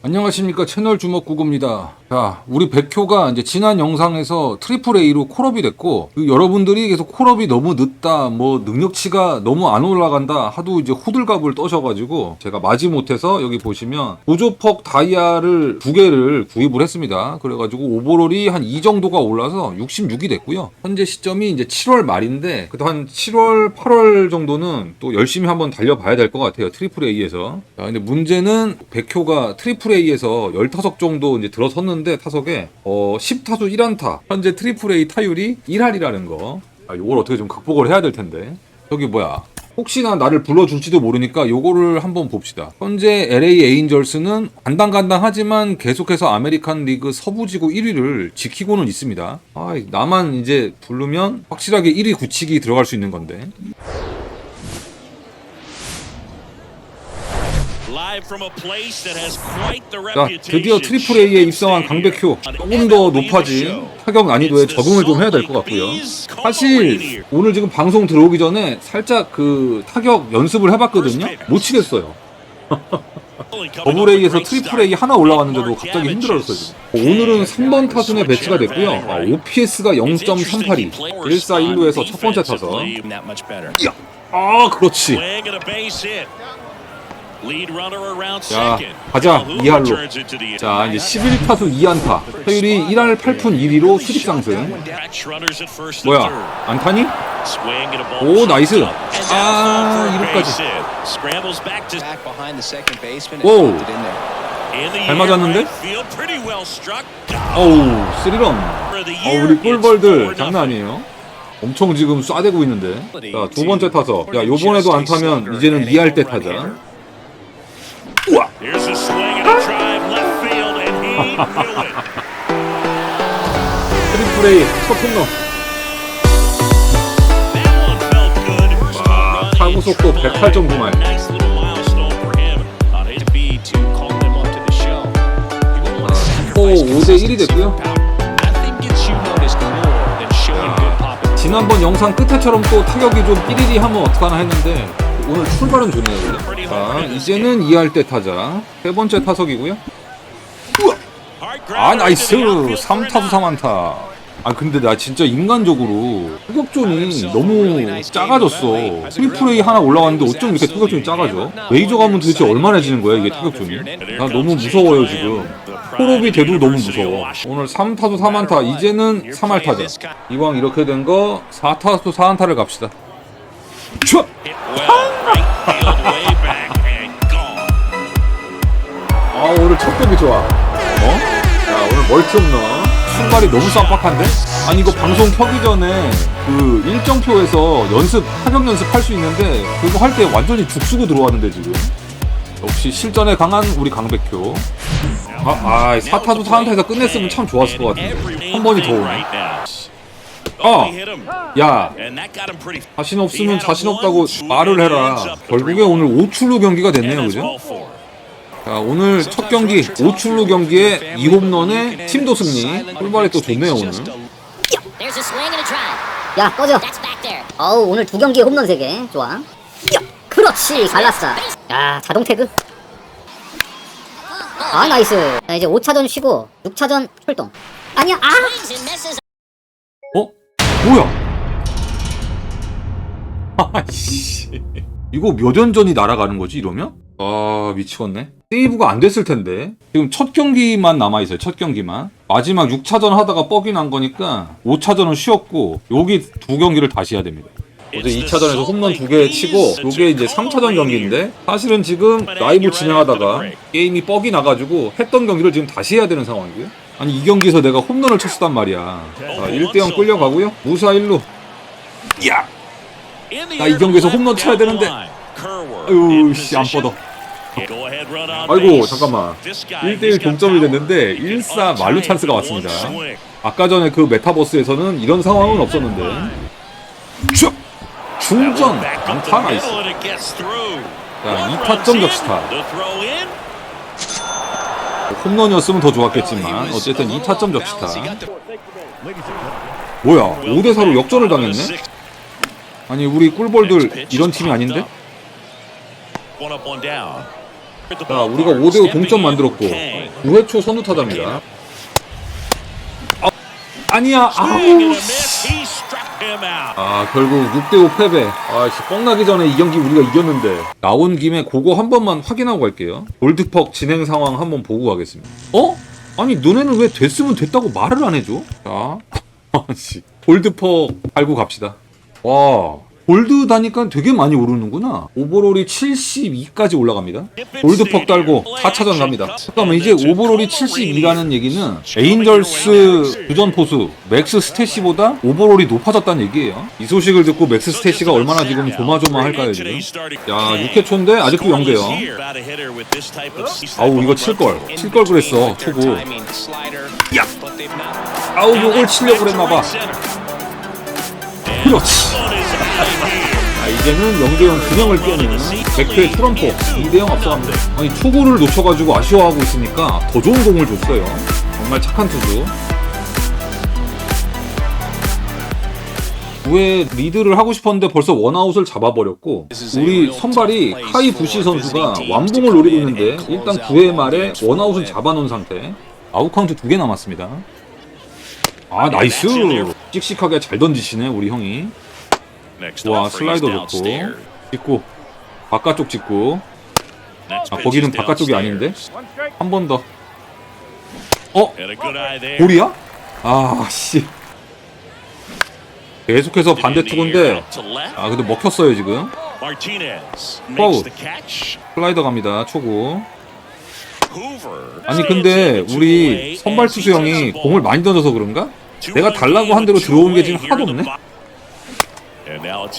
안녕하십니까 채널 주먹구구입니다. 자, 우리 백효가 이제 지난 영상에서 트리플 A로 콜업이 됐고 그 여러분들이 계속 콜업이 너무 늦다, 뭐 능력치가 너무 안 올라간다 하도 이제 호들갑을 떠셔가지고 제가 마지못해서 여기 보시면 보조퍽 다이아를 두 개를 구입을 했습니다. 그래가지고 오버롤이 한 이 정도가 올라서 66이 됐고요. 현재 시점이 이제 7월 말인데 그래도 한 7월, 8월 정도는 또 열심히 한번 달려봐야 될 것 같아요. 트리플 A에서. 자, 근데 문제는 백효가 트리플 A에서 15석 정도 이제 들어섰는데 타석에 어 10타수 1안타. 현재 트리플 A 타율이 1할이라는 거. 아, 요걸 어떻게 좀 극복을 해야 될 텐데. 저기 뭐야? 혹시나 나를 불러줄지도 모르니까 요거를 한번 봅시다. 현재 LA 에인절스는 간당간당하지만 계속해서 아메리칸 리그 서부지구 1위를 지키고는 있습니다. 아, 나만 이제 부르면 확실하게 1위 굳히기 들어갈 수 있는 건데. 자, 드디어 트리플 A에 입성한 강백효 조금 더 높아진 타격 난이도에 적응을 좀 해야 될 것 같고요. 사실 오늘 지금 방송 들어오기 전에 살짝 그 타격 연습을 해봤거든요. 못 치겠어요. 더블 A에서 트리플 A 하나 올라왔는데도 갑자기 힘들어졌어요. 지금. 오늘은 3번 타순에 배치가 됐고요. 아, OPS가 0.382, 1사 1루에서 첫 번째 타석. 아, 그렇지. 자, 가자. 2할로. 자, 이제 11타수 2안타. 타율이 1할 8푼 1위로 수직 상승. 뭐야, 안타니? 오, 나이스. 아, 아. 이루까지. 오우. 잘 맞았는데? 어우, 스리런. 어, 우리 꿀벌들 장난 아니에요. 엄청 지금 쏴대고 있는데. 자, 두 번째 타석. 야, 요번에도 안 타면 이제는 2할 때 타자. 우와! 트리플 A 첫 홈런. 와, 타구 속도 108.9마일. 호 5대 1이 됐고요. 지난번 영상 끝에처럼 또 타격이 좀 삐리리 하면 어떡하나 했는데 오늘 출발은 좋네요. 자, 이제는 2할 때 타자. 세 번째 타석이고요. 아, 나이스. 3타수 3안타. 아, 근데 나 진짜 인간적으로 타격존이 너무 작아졌어. 트리플 A 하나 올라왔는데 어쩜 이렇게 타격존이 작아져? 메이저 가면 도대체 얼마나 지는 거야, 이게 타격존이? 나 너무 무서워요, 지금. 콜업이 돼도 너무 무서워. 오늘 3타수 3안타, 이제는 3할 타자. 이왕 이렇게 된 거 4타수 4안타를 갑시다. 촤! 아 오늘 첫 경기 좋아. 어? 야 오늘 멀티 홈런. 순발이 너무 쌈박한데? 아니 이거 방송 켜기 전에 그 일정표에서 연습 타격 연습 할 수 있는데 그거 할 때 완전히 죽쓰고 들어왔는데 지금. 역시 실전에 강한 우리 강백효. 아, 아 4타수 4안타에서 끝냈으면 참 좋았을 것 같은데. 한 번이 더 오네. 어, 야, 자신 없으면 자신 없다고 말을 해라. 결국에 오늘 오출루 경기가 됐네요, 그죠? 자, 오늘 첫 경기 오출루 경기에 2홈런에 팀도 승리. 출발이 또 좋네요, 오늘. 야 꺼져. 어우 오늘 두 경기에 홈런 3개 좋아. 야, 그렇지 갈랐어. 야 자동 태그. 아 나이스. 자 이제 5차전 쉬고 6차전 출동. 아니야 아 뭐야? 아이씨. 이거 몇 년 전이 날아가는 거지, 이러면? 아, 미치겠네. 세이브가 안 됐을 텐데. 지금 첫 경기만 남아 있어요, 첫 경기만. 마지막 6차전 하다가 뻑이 난 거니까 5차전은 쉬었고, 여기 두 경기를 다시 해야 됩니다. 어제 2차전에서 홈런 두개 치고, 요게 이제 3차전 경기인데, 사실은 지금 라이브 진행하다가 게임이 뻑이 나가지고 했던 경기를 지금 다시 해야 되는 상황이고요. 아니, 이 경기에서 내가 홈런을 쳤단 말이야. 자, 1대0 끌려가고요. 무사 1루. 야! 나 이 경기에서 홈런 쳐야 되는데. 아유, 씨, 안 뻗어. 아이고 잠깐만 1대1 동점이 됐는데 1사 만루 찬스가 왔습니다 아까 전에 그 메타버스에서는 이런 상황은 없었는데. 슉! 중전! 안타 나이스. 자, 2타점 적시타. 홈런이었으면 더 좋았겠지만, 어쨌든 2타점 적시타. 뭐야, 5대4로 역전을 당했네? 아니, 우리 꿀볼들 이런 팀이 아닌데? 자, 우리가 5대5 동점 만들었고 9회 초 선두 타자입니다. 아, 아니야. 아우. 아, 결국 6대5 패배. 아, 씨, 뻥나기 전에 이 경기 우리가 이겼는데. 나온 김에 그거 한 번만 확인하고 갈게요. 골드퍽 진행 상황 한번 보고 가겠습니다. 어? 아니, 너네는 왜 됐으면 됐다고 말을 안 해줘? 자, 아씨. 골드퍽 알고 갑시다. 와. 골드 다니까 되게 많이 오르는구나. 오버롤이 72까지 올라갑니다. 골드퍽 달고 4차전 갑니다. 잠깐만 이제 오버롤이 72라는 얘기는 에인절스 주전 포수 맥스 스테시보다 오버롤이 높아졌다는 얘기예요. 이 소식을 듣고 맥스 스테시가 얼마나 지금 조마조마할까요 지금? 야 6회 초인데 아직도 0대요. 아우 이거 칠걸 칠걸 그랬어 초구. 야. 아우 요걸 치려고 그랬나봐. 그렇지. 아, 이제는 0대0 균형을 깨는 100회 트럼프 2대0 앞서갑니다. 아니 초구를 놓쳐가지고 아쉬워하고 있으니까 더 좋은 공을 줬어요. 정말 착한 투수. 9회 리드를 하고 싶었는데 벌써 원아웃을 잡아버렸고 우리 선발이 카이 부시 선수가 완봉을 노리고 있는데 일단 9회 말에 원아웃은 잡아놓은 상태 아웃카운트 두 개 남았습니다 아 나이스 씩씩하게 잘 던지시네 우리 형이 와 슬라이더 좋고. 찍고. 바깥쪽 찍고. 아 거기는 바깥쪽이 아닌데? 한 번 더. 어? 볼이야? 아씨. 계속해서 반대 투구인데. 아 근데 먹혔어요 지금. 파울. 슬라이더 갑니다 초구. 아니 근데 우리 선발 투수 형이 공을 많이 던져서 그런가? 내가 달라고 한 대로 들어오는 게 지금 하나도 없네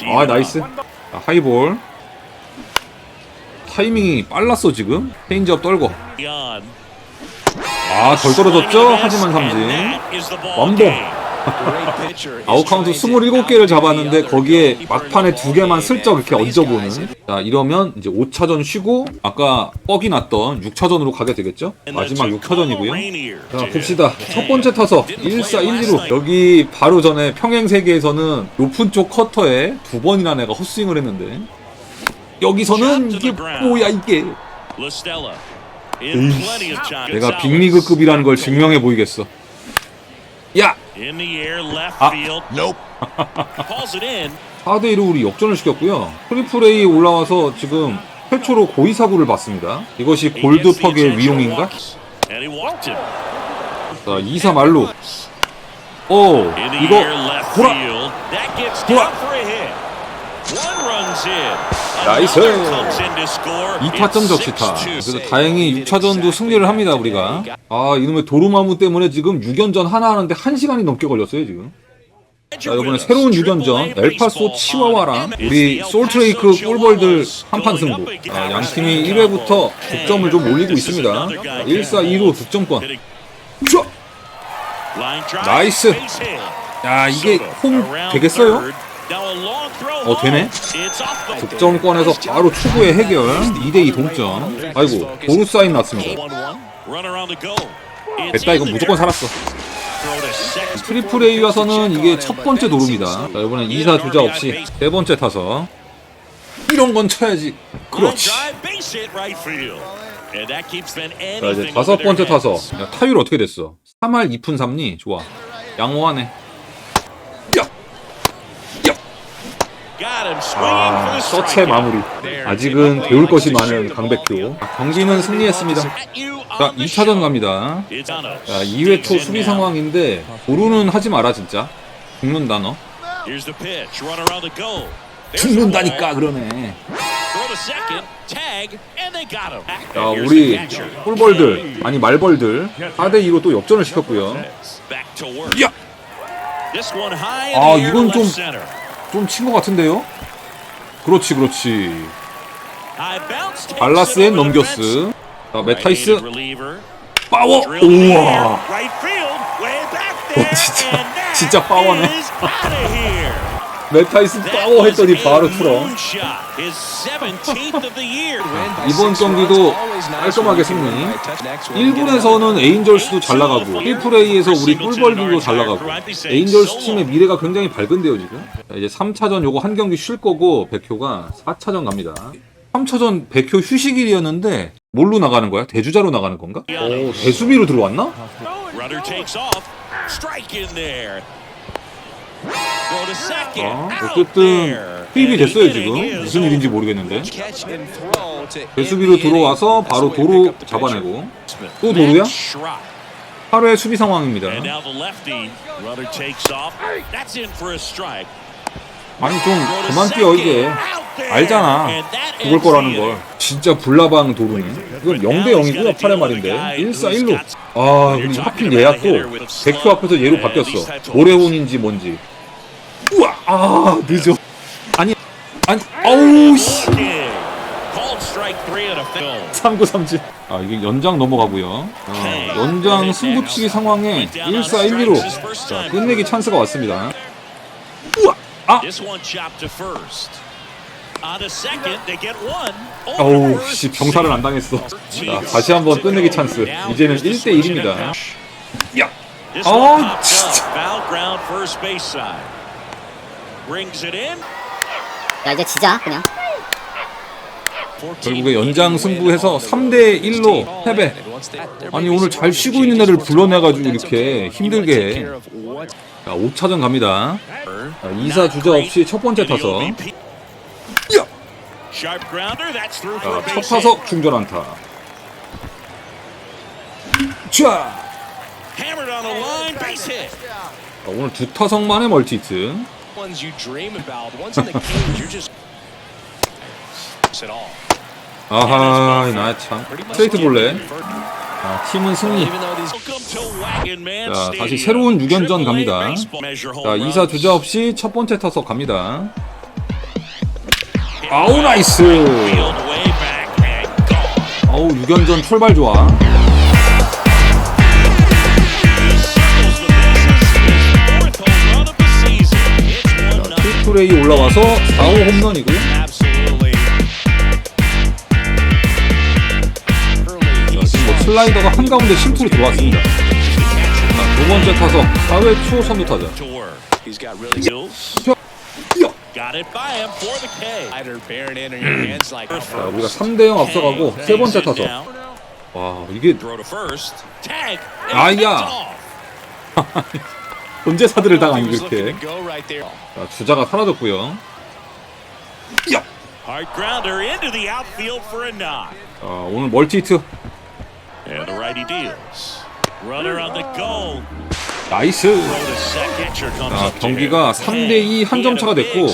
아 나이스. 자, 하이볼. 타이밍이 빨랐어 지금. 체인지업 떨고 아 덜 떨어졌죠? 하지만 삼진. 완봉 아웃카운트 27개를 잡았는데 거기에 막판에 두 개만 슬쩍 이렇게 얹어보는. 자 이러면 이제 5차전 쉬고 아까 뻑이 났던 6차전으로 가게 되겠죠? 마지막 6차전이고요. 자 봅시다. 첫 번째 타석 1사 1, 2루 여기 바로 전에 평행 세계에서는 높은 쪽 커터에 두 번이나 내가 헛스윙을 했는데. 여기서는 이게 뭐야 이게? 내가 빅리그급이라는 걸 증명해 보이겠어. 야! 아. 4대 1로 우리 역전을 시켰고요. 트리플 A 올라와서 지금 최초로 고의 사구를 봤습니다. 이것이 골드 퍽의 위용인가? 자 2사 말로. 오 이거 돌아. 돌아 나이스. 2타점 적시타. 그래서 다행히 6차전도 승리를 합니다 우리가. 아 이놈의 도루마무 때문에 지금 6연전 하나 하는데 1시간이 넘게 걸렸어요 지금. 자 이번에 새로운 6연전. 엘파소 치와와랑 우리 솔트레이크 꿀벌들 한판 승부. 아, 양 팀이 1회부터 득점을 좀 올리고 있습니다. 1사 2루 득점권. 슈! 나이스. 야 이게 홈 되겠어요? 어 되네? 득점권에서 바로 초구의 해결. 2대2 동점. 아이고 도루 사인 났습니다. 됐다 이건 무조건 살았어. 트리플 A 와서는 이게 첫 번째 도루입니다. 자 이번엔 2사 주자 없이 세 번째 타서 이런 건 쳐야지. 그렇지. 자 이제 다섯 번째 타서 야, 타율 어떻게 됐어? 3할 2푼 3리. 좋아. 양호하네 야! 야! 아, 서체 마무리. 아직은 배울 것이 많은 강백규. 아, 경기는 승리했습니다. 자, 2차전 갑니다. 자, 2회 초 수비 상황인데 도루는 하지 마라 진짜. 죽는다 너. 죽는다니까 그러네. 자, 우리 꿀벌들 아니 말벌들 4대 2로 또 역전을 시켰고요. 야! 아 이건 좀 좀 친 것 같은데요? 그렇지 그렇지. 발라스엔 넘겼스. 자, 메타이스 파워. 우와. 어, 진짜 진짜 파워네. 메타이스 파워 했더니 바로 풀어. 이번 경기도 깔끔하게 승리. 1군에서는 에인절스도 잘 나가고 1프레이에서 우리 꿀벌들도 잘 나가고 에인절스 팀의 미래가 굉장히 밝은데요 지금. 자, 이제 3차전 요거 한 경기 쉴 거고 백효가 4차전 갑니다. 3차전 백효 휴식일이었는데 뭘로 나가는 거야? 대주자로 나가는 건가? 오, 대수비로 들어왔나? Out 어쨌든 And 됐어요 지금 무슨 일인지 모르겠는데 inning. 들어와서 바로 도로. 잡아내고. 또 도루야? Matt Schrock. 8회 수비 상황입니다. 아니 좀 그만 뛰어. 이제 there. 알잖아 죽을 거라는 걸. 진짜 불나방 도루네 이건 0대 0이구나 8회 말인데 1사 1루 아 그리고 하필 얘야 또 백표 앞에서 얘로 바뀌었어 모래혼인지 뭔지 우와 아 늦어 아니 아니 어우 씨 Kick. Called strike three and a film. 3구 3진 아 이게 연장 넘어가고요 아, 연장 승부치기 상황에 1사 1, 2로 자, 끝내기 찬스가 왔습니다 우와 아. 어우 씨. 병사를 안 당했어 자 다시 한번 끝내기 찬스 이제는 1대 1입니다 야 어, popped 진짜. 야 이제 지자 그냥. 결국에 연장 승부해서 3대 1로 패배 아니 오늘 잘 쉬고 있는 애를 불러내가지고 이렇게 힘들게 해. 자 5차전 갑니다 자, 2사 주자 없이 첫 번째 타석 야! 자, 첫 타석 중전 안타 자. 자, 오늘 두 타석 만에 멀티히트 ones you dream about. Once in the cage, you're just at all. 아하 나참 스트레이트 볼래 아, 팀은 승리 자. 다시 새로운 6연전 AAA 갑니다. 자 runs. 2사 주자 없이 첫 번째 타석 갑니다 아우 나이스. 어우 6연전 출발 좋아 트리플레이 올라와서 4호 홈런이고요. 자, 지금 뭐 슬라이더가 한가운데 심투로 들어왔습니다 자, 두 번째 타석 4회 초 선두 타자 자, 우리가 3대 0 앞서가고 세 번째 타석 와 이게. 아야. 언제 사들을 he 당하니 there. 자, 주자가 사라졌고요 야! 자, 오늘 멀티 히트 the go. 나이스 자, 경기가 him. 3대2 한 점 차가 됐고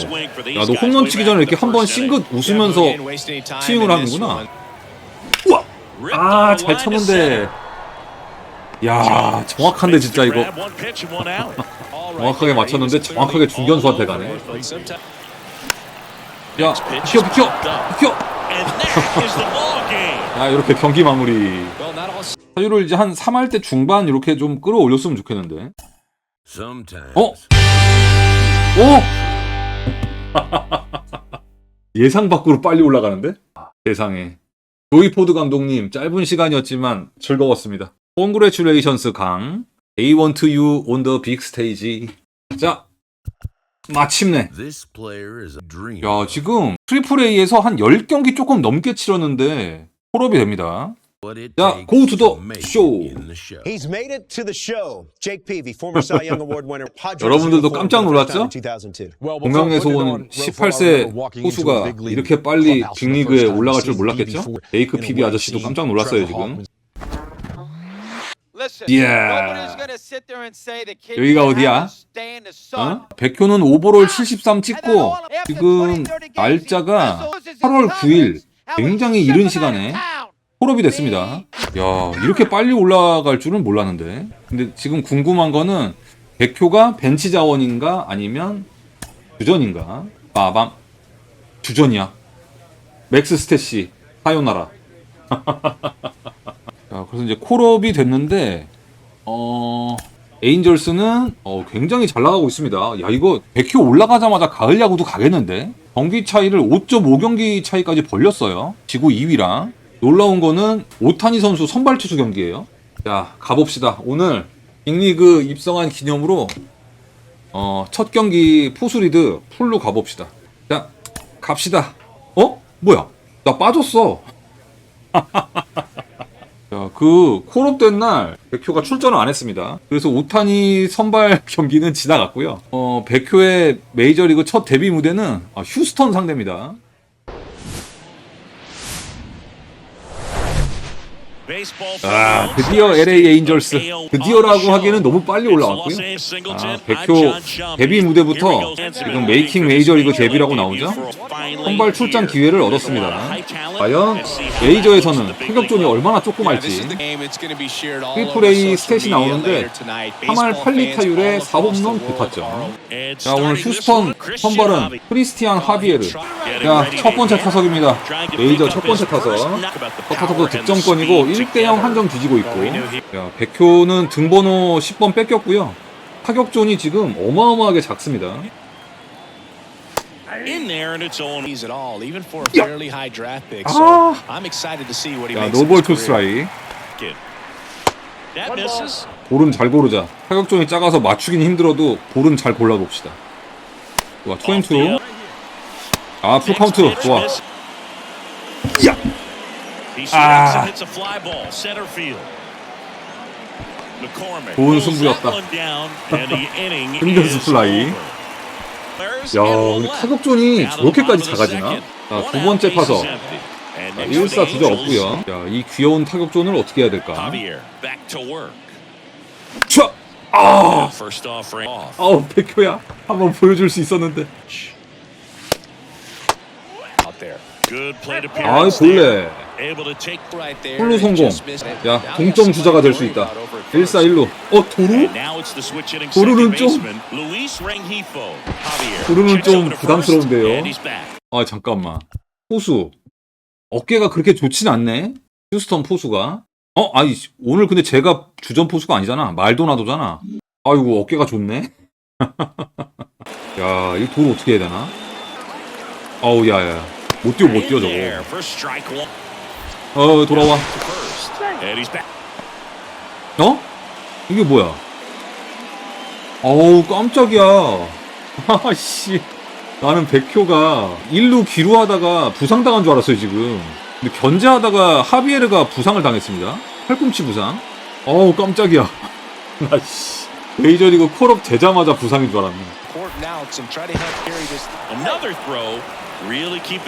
야 너 홈런 치기 전에 이렇게 한 번 싱긋 웃으면서 스윙을 하는구나. 우와 아잘 쳤는데 야 정확한데 진짜 이거 정확하게. 맞췄는데 정확하게 중견수한테 가네 야 비켜 비켜 비켜. 야 이렇게 경기 마무리 타율을 이제 한 3할 때 중반 이렇게 좀 끌어올렸으면 좋겠는데. 어? 오! 예상 밖으로 빨리 올라가는데? 아, 세상에. 조이 포드 감독님, 짧은 시간이었지만 즐거웠습니다. Congratulations, 강. A want to you on the big stage. 자, 마침내. This player is a dream. 야, 지금 트리플 A에서 한 10경기 조금 넘게 치렀는데 콜업이 됩니다. 자, go to the show. He's made it to the show. Jake Peavy, former Cy Young Award winner. 여러분들도 깜짝 놀랐죠? time in 2002. 공항에서 온 18세 호수가 이렇게 빨리 빅리그에 올라갈 줄 몰랐겠죠? 베이크 피비 아저씨도 깜짝 놀랐어요 지금. 이야. 여기가 어디야? 어? 백효는 오버롤 73 찍고 지금 날짜가 8월 9일 굉장히 이른 시간에 콜업이 됐습니다. 야 이렇게 빨리 올라갈 줄은 몰랐는데. 근데 지금 궁금한 거는 백효가 벤치 자원인가 아니면 주전인가? 빠밤 주전이야. 맥스 스탯시 사요나라. 자, 그래서 이제 콜업이 됐는데 어 에인절스는 어, 굉장히 잘 나가고 있습니다. 야 이거 백효 올라가자마자 가을 야구도 가겠는데 경기 차이를 5.5경기 차이까지 벌렸어요. 지구 2위랑 놀라운 거는 오타니 선수 선발 투수 경기예요. 자 가봅시다. 오늘 빅리그 입성한 기념으로 어, 첫 경기 포수리드 풀로 가봅시다. 자 갑시다. 어? 뭐야? 나 빠졌어. 그 콜업된 날 백효가 출전을 안 했습니다. 그래서 오타니 선발 경기는 지나갔고요. 어, 백효의 메이저리그 첫 데뷔 무대는 아, 휴스턴 상대입니다. 아, 드디어 LA 에인절스. 드디어라고 하기에는 너무 빨리 올라왔고요. 아, 백효 데뷔 무대부터 지금 메이킹 메이저리그 데뷔라고 나오죠. 선발 출장 기회를 얻었습니다. 과연 메이저에서는 타격존이 얼마나 조그말지. 트리플 A 스탯이 나오는데 3할 8리 타율에 4홈런 9타점. 자 오늘 휴스턴 선발은 크리스티안 하비에르. 자 첫 번째 타석입니다. 메이저 첫 번째 타석. 첫 타석도 득점권이고 1대0 한점 뒤지고 있고. 야 백효는 등번호 10번 뺏겼고요. 타격존이 지금 어마어마하게 작습니다. In there and it's on. He's at all, even for a fairly high draft pick. So Ah. I'm excited to see what he 야 makes. 노볼 his 투 career. 스트라이크. That misses. 볼은 잘 고르자. 타격존이 작아서 맞추긴 힘들어도 볼은 잘 골라봅시다. 좋아, 투앤투. 아, 풀 카운트. 좋아. 야! He swings Ah. and hits a fly ball, center field. McCormick 좋은 승부였다. 힘든 플라이. 야, left. 타격존이 저렇게까지 작아지나? 자, 두 번째 to 1사 the 주자 Angels, 없고요. 야, 이 귀여운 타격존을 어떻게 해야 될까? 촤! 아! 아우, 백효야. 한번 보여줄 수 있었는데. there. 볼래. 홀로 성공. 야, 동점 주자가 될 수 있다. worry about over at first. 1사 1루. 어, 도루? 도루는 좀- 도루는 좀 부담스러운데요. 아, 잠깐만. 포수. 어깨가 그렇게 좋진 않네. 휴스턴 포수가. 어, 아니, 오늘 근데 제가 주전 포수가 아니잖아. 말도나도잖아. 아이고, 어깨가 좋네. 야, 이돌 어떻게 해야 되나? 어우, 야, 야. 못 뛰어, 못 뛰어, 저거. 어, 돌아와. 어? 이게 뭐야? 어우, 깜짝이야. 아씨. 나는 백효가 일루 기루 하다가 부상당한 줄 알았어요, 지금. 근데 견제하다가 하비에르가 부상을 당했습니다. 팔꿈치 부상. 어우, 깜짝이야. 아씨. 메이저리그 콜업 되자마자 부상인 줄 알았네.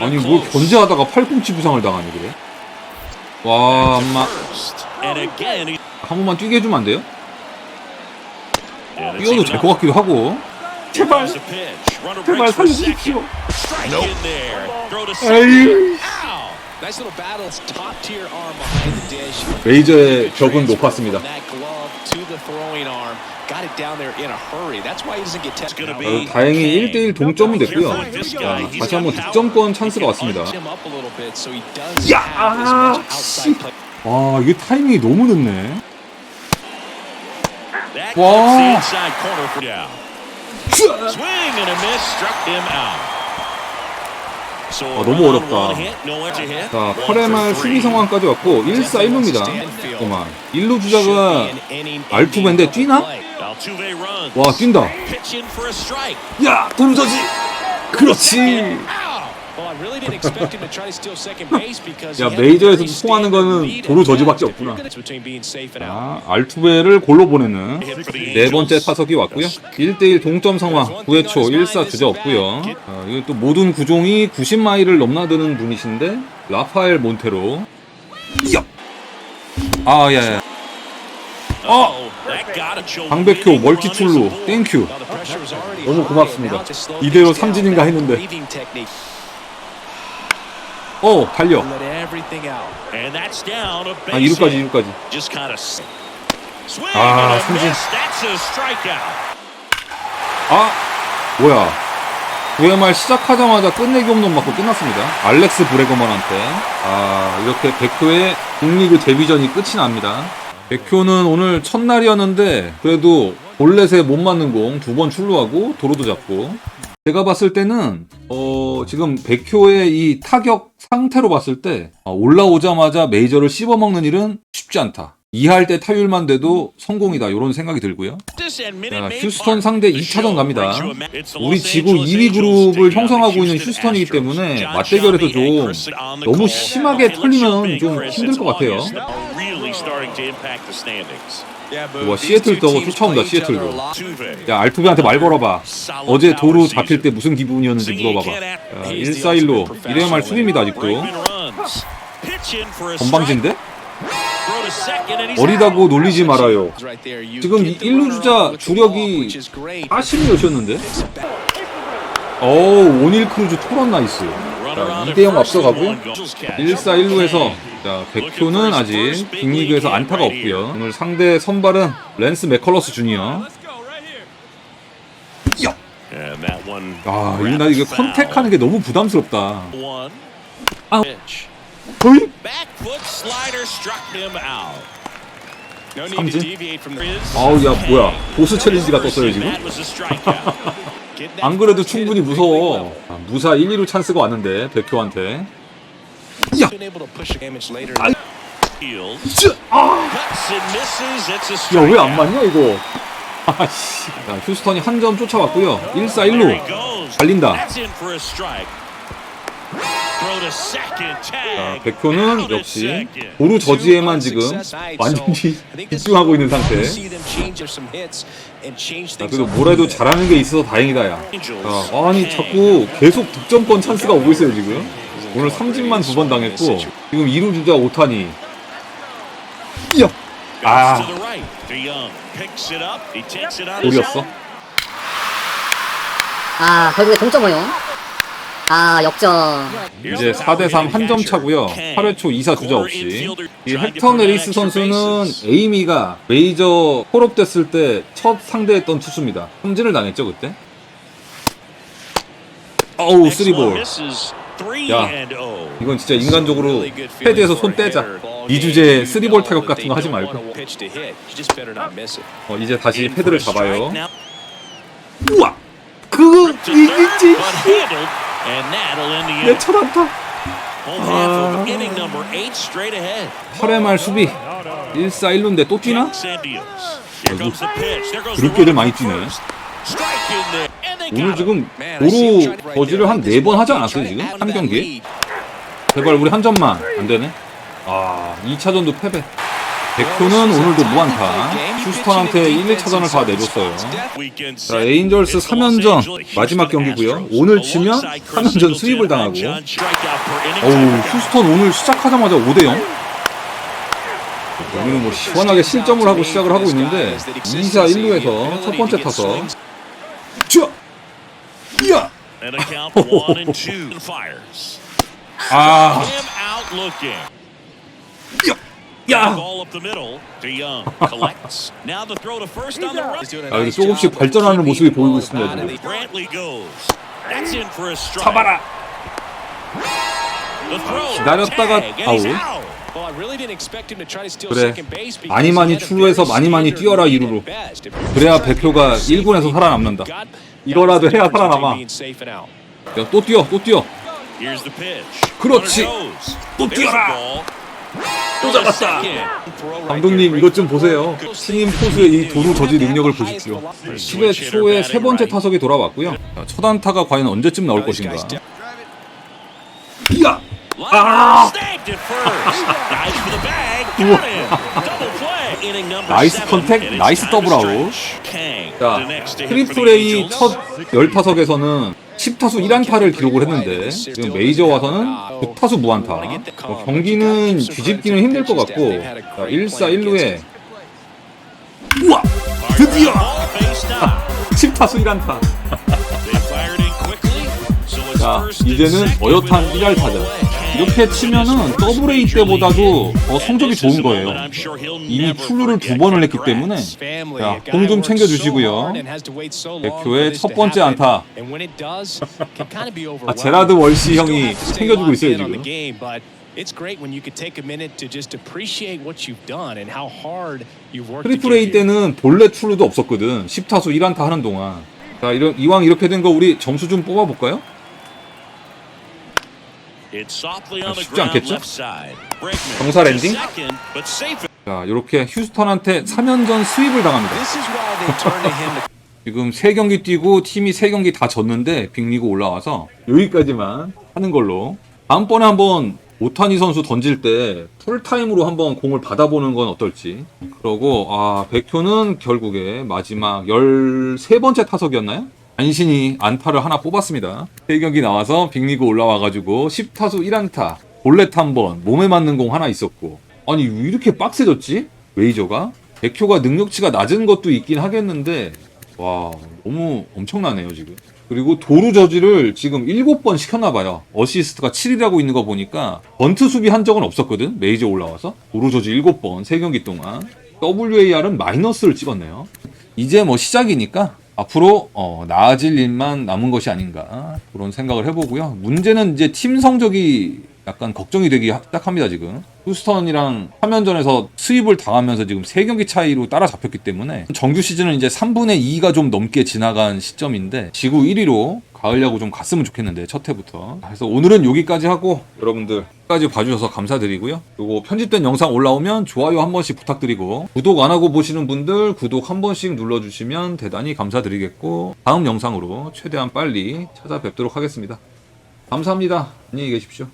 아니, 뭘. 견제하다가 팔꿈치 부상을 당하니, 그래? 와, 엄마. 한 번만 뛰게 해주면 안 돼요? 뛰어도 될. 것 같기도 하고. 제발, 제발. 살려주십시오. 에이. 메이저의 벽은 높았습니다. That glove to the throwing arm. Got it down there in a hurry. That's why he doesn't get It's tested. gonna 어, be 다행히 1대1 동점은 됐고요. 자, 다시 한번 득점권. 찬스가 왔습니다. 야, 씨. 와, 이게 타이밍이 너무 늦네. That 아, 너무 어렵다. 자, One 8회 for 말 three. 수비 상황까지 왔고 1사 1루입니다. 잠깐만. 1루 주자가 알투베인데 뛰나? 와, 뛴다. 야, 도루저지. 그렇지. 야, he had a 메이저에서 very 통하는 거는 도루 at 저지밖에. 없구나. 자, 알투베를 골로 보내는 네 번째 타석이 왔고요. 1대1 동점 상황 9회 초 1사 주자 없고요. 자, 이거 또 모든 구종이 90마일을 넘나드는 분이신데 라파엘 몬테로. 야! 아, 야, 야. Oh, that got it. Show 강백효 winning 멀티 run is 출루. aboard. 땡큐. 너무. 고맙습니다. 이대로. 삼진인가 했는데. 어, 달려. 아, base 2루까지, hit. 2루까지. Just kind of swing 아, strikeout. 아, 뭐야. 9회 말 시작하자마자 끝내기 홈런 맞고 끝났습니다. 알렉스 브레거먼한테. 아, 이렇게 백효의 국리그 데뷔전이 끝이 납니다. 백효는 오늘 첫날이었는데, 그래도 볼넷에 못 맞는 공 두 번 출루하고, 도로도 잡고. 제가 봤을 때는, 어, 지금 백효의 이 타격 상태로 봤을 때, 아, 올라오자마자 메이저를 씹어먹는 일은 쉽지 않다. 이할 때 타율만 돼도 성공이다. 이런 생각이 들고요. 자, 휴스턴 상대 2차전 갑니다. 우리 지구 2위 그룹을 형성하고 있는 휴스턴이기 때문에 맞대결에서 좀 너무 심하게 털리면 좀 힘들 것 같아요. 와 시애틀 또 쫓아온다 시애틀도. 야 알투비한테 말 걸어봐 어제 도루 잡힐 때 무슨 기분이었는지 물어봐봐 야 1-4-1로 이래야 말 수비입니다 아직도 건방진데? 어리다고. 놀리지 말아요 지금 이 1루 주자 주력이 40몇이었는데 어우 오닐 크루즈 토론 나이스 자, Runner on at 2대0 first, 앞서가고요 one goes catch. 1-4-1루에서 자, 백효는 아직 빅리그에서 안타가 없고요 오늘 상대 선발은 랜스 맥컬러스 주니어 one 아, 이거 나 이거 컨택하는 게 너무 부담스럽다. Pitch. 거의 삼진? 아우 야 뭐야 보스 챌린지가 떴어요 지금? 안 그래도 충분히. 무서워. 아, 무사 1, 2루 찬스가 왔는데 백효한테. 야, 아, 야. 왜 안 맞냐 이거? 아씨. 자, 휴스턴이 한 점 쫓아갔고요. 1-4, There he 1루. goes. 달린다. 자, at 역시. 도루 저지에만 지금 완전히 집중하고 있는 상태. 자, 그래도 뭐래도 잘하는 게 있어서 다행이다 야. 자, 아니 자꾸 계속 득점권 찬스가 오고 있어요 지금. 오늘 삼진만 두 번 당했고 지금 2루 주자 오타니. 야, 아. 돌이었어. 아 결국에 동점 허용 아 역전 이제 4대3 한 점 차고요. 8회 초 2사 주자 없이. 이 헥터 네리스 선수는 에이미가 메이저 콜업 됐을 때 첫 상대했던 투수입니다. 삼진을 당했죠 그때. 어우 쓰리볼. 야, 이건 진짜 인간적으로 패드에서 손 떼자. 이 주제에 쓰리볼 타격 같은 거 하지 말고. 어, 이제 다시 패드를 잡아요. 우와! 그거 이기지! 내 철안타! 아. 8회 말 수비 1사 1루인데 또 뛰나? 그렇게들 많이 뛰네. 오늘 지금 도루 거지를 한 4번 하지 않았어요 지금? 한 경기에? 제발 우리 한 점만 안 되네. 아 2차전도 패배. 백효는 오늘도 무안타. 휴스턴한테 1, 2차전을 다 내줬어요. 자, 에인절스 3연전 마지막 경기고요. 오늘 치면 3연전 수입을 당하고. 어우, 휴스턴 오늘 시작하자마자 5대 0. 여기는 뭐 시원하게 실점을 하고 시작을 하고 있는데 2사 1루에서 첫 번째 타 석. 쭈! 야! 아, 야! 아, 이게 조금씩 발전하는 모습이 보이고 있습니다. 지금. 잡아라. 기다렸다가 아웃. 그래. 많이 많이 출루해서 많이 많이 뛰어라, 이루로. 그래야 백효가 1군에서 살아남는다. 이거라도 해야 살아남아. 야, 또 뛰어, 또 뛰어. 그렇지. 또 뛰어라. 또 잡았다. 감독님 이것 좀 보세요. 신인 포수의 이 도루 저지 능력을 보십시오. 10회 초에 세 번째 타석이 돌아왔고요. 자, 첫 안타가 과연 언제쯤 나올 것인가? 야! 아! 나이스 컨택, 나이스 더블 아웃. 자, 트리플 A 첫 10타석에서는 10타수 1안타를 기록을 했는데 지금 메이저 와서는 9타수 무안타. 어, 경기는 뒤집기는 힘들 것 같고 자, 1사 1루에 우와! 드디어! 10타수 1안타. 자, 이제는 어엿한 1할 타자. 이렇게 치면은 더블 A 때보다도 더 성적이 좋은 거예요. 이미 출루를 두 번을 했기 때문에 자, 공좀 챙겨주시고요. 백효의 첫 번째 안타. 아, 제라드 월시 형이 챙겨주고 있어요 지금. 트리플 A 때는 본래 출루도 없었거든. 10타수 1안타 하는 동안. 자, 이런 이왕 이렇게 된 거 우리 점수 좀 뽑아 볼까요? 쉽지 않겠죠? 정사 랜딩? 자, 이렇게 휴스턴한테 3연전 스윕을 당합니다. 지금 3경기 뛰고 팀이 3경기 다 졌는데 빅리그 올라와서 여기까지만 하는 걸로 다음번에 한번 오타니 선수 던질 때 풀타임으로 한번 공을 받아보는 건 어떨지. 그러고 아 백효는 결국에 마지막 13번째 타석이었나요? 간신히 안타를 하나 뽑았습니다. 3경기 나와서 빅리그 올라와가지고 10타수 1안타, 볼넷 한 번, 몸에 맞는 공 하나 있었고. 아니 왜 이렇게 빡세졌지? 웨이저가? 백효가 능력치가 낮은 것도 있긴 하겠는데. 와 너무 엄청나네요 지금. 그리고 도루 저지를 지금 7번 시켰나봐요. 어시스트가 7이라고 있는 거 보니까 번트 수비 한 적은 없었거든 메이저 올라와서. 도루 저지 7번 3경기 동안. WAR은 마이너스를 찍었네요. 이제 뭐 시작이니까 앞으로 어, 나아질 일만 남은 것이 아닌가 그런 생각을 해보고요. 문제는 이제 팀 성적이 약간 걱정이 되기 시작합니다 지금. 휴스턴이랑 화면전에서 수입을 당하면서 지금 3경기 차이로 따라잡혔기 때문에 정규 시즌은 이제 3분의 2가 좀 넘게 지나간 시점인데 지구 1위로 가을 야구 좀 갔으면 좋겠는데 첫 해부터. 그래서 오늘은 여기까지 하고 여러분들 끝까지 봐주셔서 감사드리고요. 그리고 편집된 영상 올라오면 좋아요 한 번씩 부탁드리고 구독 안 하고 보시는 분들 구독 한 번씩 눌러주시면 대단히 감사드리겠고 다음 영상으로 최대한 빨리 찾아뵙도록 하겠습니다. 감사합니다. 안녕히 계십시오